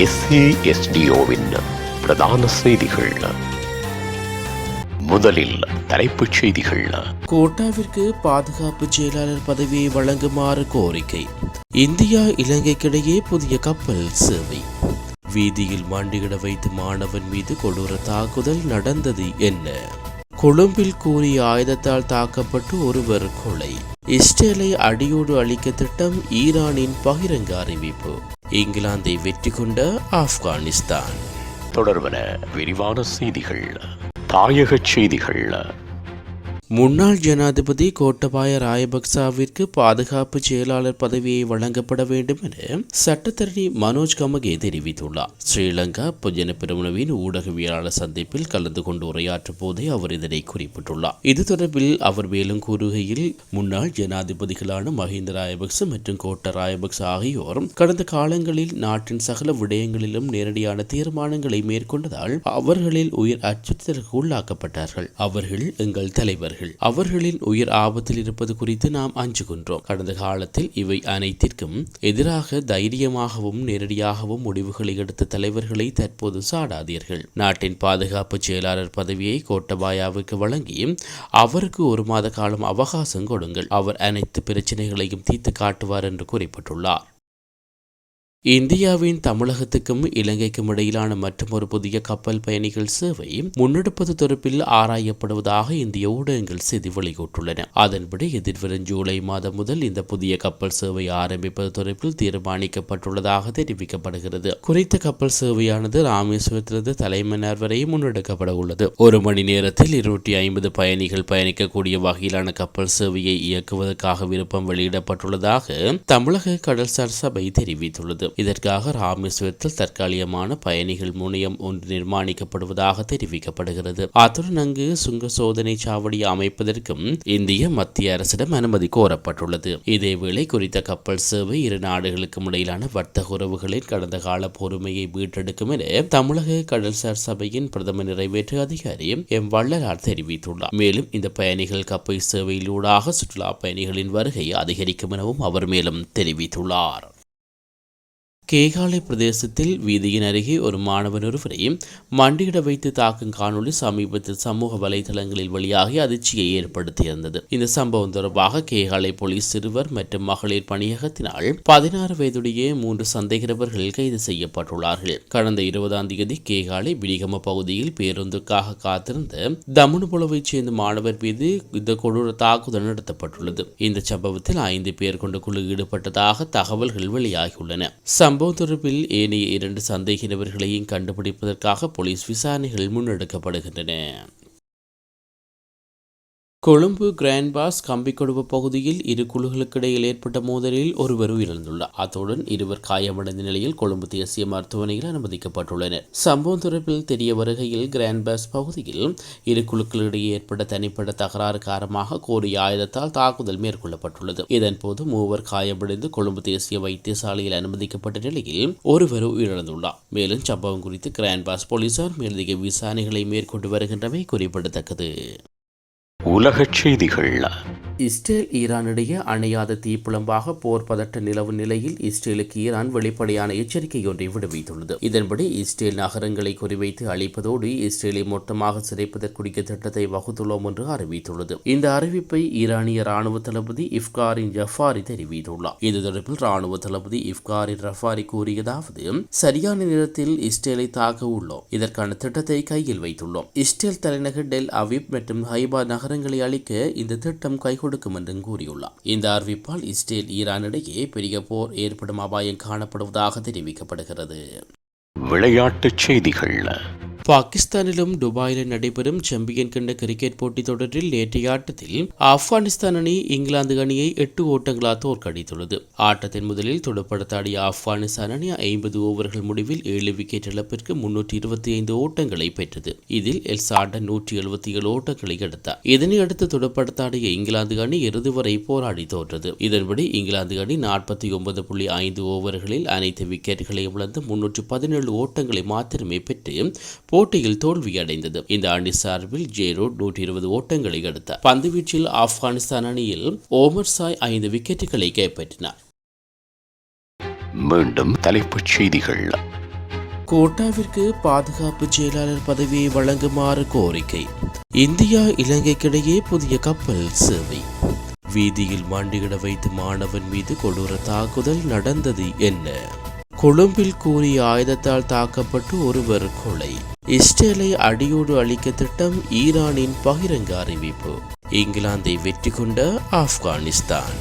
எஸ்ஏஎஸ்டிஓவின் பிரதான செய்திகள். முதலில் தலைப்புச் செய்திகள். கோட்டாவிற்கு பாதுகாப்பு செயலாளர் பதவியை வழங்குமாறு கோரிக்கை. இந்தியா இலங்கைக்கிடையே புதிய கப்பல் சேவை. வீதியில் மண்டியிட வைத்து மாணவன் மீது கொடூர தாக்குதல் நடந்தது என்ன? கொழும்பில் கூறிய ஆயுதத்தால் தாக்கப்பட்டு ஒருவர் கொலை. இஸ்ரேலை அடியோடு அளிக்க திட்டம் ஈரானின் பகிரங்க அறிவிப்பு. இங்கிலாந்தை வெற்றி கொண்ட ஆப்கானிஸ்தான். தொடர்பன விரிவான செய்திகள் தாயகச் செய்திகள். முன்னாள் ஜனாதிபதி கோட்டபாய ராயபக்சாவிற்கு பாதுகாப்பு செயலாளர் பதவியை வழங்கப்பட வேண்டும் என சட்டத்தரணி மனோஜ் கமகே தெரிவித்துள்ளார். ஸ்ரீலங்கா பொஜன பெருமனவின் ஊடகவியலாளர் சந்திப்பில் கலந்து கொண்டு உரையாற்றும் போதே அவர் இதனை குறிப்பிட்டுள்ளார். இது தொடர்பில் அவர் மேலும் கூறுகையில் முன்னாள் ஜனாதிபதிகளான மஹிந்த ராயபக்ச மற்றும் கோட்ட ராயபக்ச ஆகியோர் கடந்த காலங்களில் நாட்டின் சகல விடயங்களிலும் நேரடியான தீர்மானங்களை மேற்கொண்டதால் அவர்களில் உயிர் அச்சுறுத்தலுக்கு உள்ளாக்கப்பட்டார்கள். அவர்கள் எங்கள் தலைவர்கள். அவர்களின் உயிர் ஆபத்தில் இருப்பது குறித்து நாம் அஞ்சுகின்றோம். கடந்த காலத்தில் இவை அனைத்திற்கும் எதிராக தைரியமாகவும் நேரடியாகவும் முடிவுகளை எடுத்த தலைவர்களை தற்போது சாடாதீர்கள். நாட்டின் பாதுகாப்பு செயலாளர் பதவியை கோட்டபாயாவுக்கு வழங்கி அவருக்கு ஒரு மாத காலம் அவகாசம் கொடுங்கள். அவர் அனைத்து பிரச்சனைகளையும் தீர்த்து காட்டுவார் என்று குறிப்பிட்டுள்ளார். இந்தியாவின் தமிழகத்துக்கும் இலங்கைக்கும் இடையிலான மற்றொரு புதிய கப்பல் பயணிகள் சேவை முன்னெடுப்பது தொடர்பில் ஆராயப்படுவதாக இந்திய ஊடகங்கள் செய்தி வெளியிட்டுள்ளன. அதன்படி எதிர்வரும் ஜூலை மாதம் முதல் இந்த புதிய கப்பல் சேவை ஆரம்பிப்பது தொடர்பில் தீர்மானிக்கப்பட்டுள்ளதாக தெரிவிக்கப்படுகிறது. குறித்த கப்பல் சேவையானது ராமேஸ்வரத்திலிருந்து தலைமன்னார் வரை முன்னெடுக்கப்பட உள்ளது. ஒரு மணி நேரத்தில் இருநூற்றி ஐம்பது பயணிகள் பயணிக்கக்கூடிய வகையிலான கப்பல் சேவையை இயக்குவதற்காக விருப்பம் வெளியிடப்பட்டுள்ளதாக தமிழக கடல்சார் சபை தெரிவித்துள்ளது. இதற்காக ராமேஸ்வரத்தில் தற்காலிகமான பயணிகள் முனையம் ஒன்று நிர்மாணிக்கப்படுவதாக தெரிவிக்கப்படுகிறது. அத்துடன் அங்கு சுங்க சோதனை சாவடி அமைப்பதற்கும் இந்திய மத்திய அரசிடம் அனுமதி கோரப்பட்டுள்ளது. இதேவேளை குறித்த கப்பல் சேவை இரு நாடுகளுக்கும் இடையிலான வர்த்தக உறவுகளின் கடந்த கால பொறுமையை வீட்டெடுக்கும் என தமிழக கடல்சார் சபையின் பிரதம நிறைவேற்று அதிகாரி எம் வள்ளலார் தெரிவித்துள்ளார். மேலும் இந்த பயணிகள் கப்பல் சேவையிலூடாக சுற்றுலா பயணிகளின் வருகை அதிகரிக்கும் எனவும் அவர் மேலும் தெரிவித்துள்ளார். கேகாலை பிரதேசத்தில் வீதியின் அருகே ஒரு மாணவன் ஒருவரை மண்டியிட வைத்து தாக்கும் காணொளி சமீபத்தில் சமூக வலைதளங்களில் வெளியாகி அதிர்ச்சியை ஏற்படுத்தியிருந்தது. இந்த சம்பவம் தொடர்பாக கேகாலை போலீஸ் சிறுவர் மற்றும் மகளிர் பணியகத்தினால் பதினாறு வயதுடைய மூன்று சந்தேகநபர்கள் கைது செய்யப்பட்டுள்ளார்கள். கடந்த இருபதாம் தேதி கேகாலை விடிகம பகுதியில் பேருந்துக்காக காத்திருந்த தமுனுபுலவைச் சேர்ந்த மாணவர் மீது இந்த கொடூர தாக்குதல் நடத்தப்பட்டுள்ளது. இந்த சம்பவத்தில் ஐந்து பேர் கொண்ட குழு ஈடுபட்டதாக தகவல்கள் வெளியாகியுள்ளன. சம்பவம் தொடர்பில் ஏனைய இரண்டு சந்தேக நபர்களையும் கண்டுபிடிப்பதற்காக போலீஸ் விசாரணைகள் முன்னெடுக்கப்படுகின்றன. கொழும்பு கிராண்ட் பாஸ் கம்பிக்கொடுப்பு பகுதியில் இரு குழுக்களுக்கிடையில் ஏற்பட்ட மோதலில் ஒருவர் உயிரிழந்துள்ளார். அத்துடன் இருவர் காயமடைந்த நிலையில் கொழும்பு தேசிய மருத்துவமனையில் அனுமதிக்கப்பட்டுள்ளனர். சம்பவம் தொடர்பில் தெரிய வருகையில் கிராண்ட் பாஸ் பகுதியில் இரு குழுக்களிடையே ஏற்பட்ட தனிப்பட்ட தகராறு காரணமாக கோரிய ஆயுதத்தால் தாக்குதல் மேற்கொள்ளப்பட்டுள்ளது. இதன்போது மூவர் காயமடைந்து கொழும்பு தேசிய வைத்தியசாலையில் அனுமதிக்கப்பட்ட நிலையில் ஒருவர் உயிரிழந்துள்ளார். மேலும் சம்பவம் குறித்து கிராண்ட் பாஸ் போலீசார் மேலதிக விசாரணைகளை மேற்கொண்டு வருகின்றமை குறிப்பிடத்தக்கது. உலகச் செய்திகள் இஸ்ரேல் ஈரானிடையே அணையாத தீப்புளம்பாக போர் பதட்ட நிலவு நிலையில் இஸ்ரேலுக்கு ஈரான் வெளிப்படையான எச்சரிக்கை ஒன்றை விடுவித்துள்ளது. இதன்படி இஸ்ரேல் நகரங்களை குறிவைத்து அழிப்பதோடு இஸ்ரேலை மொத்தமாக சிதைப்பதற்குரிய திட்டத்தை வகுத்துள்ளோம் என்று அறிவித்துள்ளது. இந்த அறிவிப்பை ஈரானிய ராணுவ தளபதி இஃப்காரின் ஜஃபாரி தெரிவித்துள்ளார். இது தொடர்பில் ராணுவ தளபதி இஃப்காரின் ரஃபாரி கூறியதாவது சரியான நேரத்தில் இஸ்ரேலை தாக்க உள்ளோம். இதற்கான திட்டத்தை கையில் வைத்துள்ளோம். இஸ்ரேல் தலைநகர் டெல் அவிப் மற்றும் ஹைபா நகரங்களை அழிக்க இந்த திட்டம் கை கொடுக்கும் என்றும் கூறியுள்ளார். இந்த அறிவிப்பால் இஸ்ரேல் ஈரான் இடையே பெரிய போர் ஏற்படும் அபாயம் காணப்படுவதாக தெரிவிக்கப்படுகிறது. விளையாட்டுச் செய்திகள். பாகிஸ்தானிலும் துபாயிலும் நடைபெறும் சாம்பியன் கண்ட கிரிக்கெட் போட்டித் தொடரில் நேற்றைய ஆட்டத்தில் ஆப்கானிஸ்தான் அணி இங்கிலாந்து அணியை எட்டு ஓட்டங்களால் தோற்கடித்துள்ளது. ஆட்டத்தின் முதலில் துடுப்படுத்தாடிய ஆப்கானிஸ்தான் அணி ஐம்பது ஓவர்கள் முடிவில் ஏழு விக்கெட் இழப்பிற்கு முன்னூற்றி இருபத்தி ஐந்து ஓட்டங்களை பெற்றது. இதில் எல்சாண்டன் நூற்றி எழுபத்தி ஏழு ஓட்டங்களை எடுத்தார். இதனையடுத்து துடுப்படுத்தாடிய இங்கிலாந்து அணி இறுதி வரை போராடி தோற்றது. இதன்படி இங்கிலாந்து அணி நாற்பத்தி ஒன்பது புள்ளி ஐந்து ஓவர்களில் அனைத்து விக்கெட்டுகளை இழந்து முன்னூற்றி பதினேழு ஓட்டங்களை மாத்திரமே பெற்று போட்டியில் தோல்வியடைந்தது. இந்த அணி சார்பில் ஜேரோட் நூற்றி இருபது ஓட்டங்களை எடுத்தார். பந்துவீச்சில் ஆப்கானிஸ்தான் அணியில் ஓமர் சாய் ஐந்து விக்கெட்டுகளை கைப்பற்றினார். மீண்டும் தலைப்புச் செய்திகள். கோட்டாவிற்கு பாதுகாப்பு செயலாளர் பதவியை வழங்குமாறு கோரிக்கை. இந்தியா இலங்கைக்கிடையே புதிய கப்பல் சேவை. வீதியில் மண்டியிட வைத்து மாணவன் மீது கொடூர தாக்குதல் நடந்தது என்ன? கொழும்பில் கூறிய ஆயுதத்தால் தாக்கப்பட்டு ஒருவர் கொலை. இஸ்ரேலை அடியோடு அளிக்க திட்டம் ஈரானின் பகிரங்க அறிவிப்பு. இங்கிலாந்தை வெற்றி கொண்ட ஆப்கானிஸ்தான்.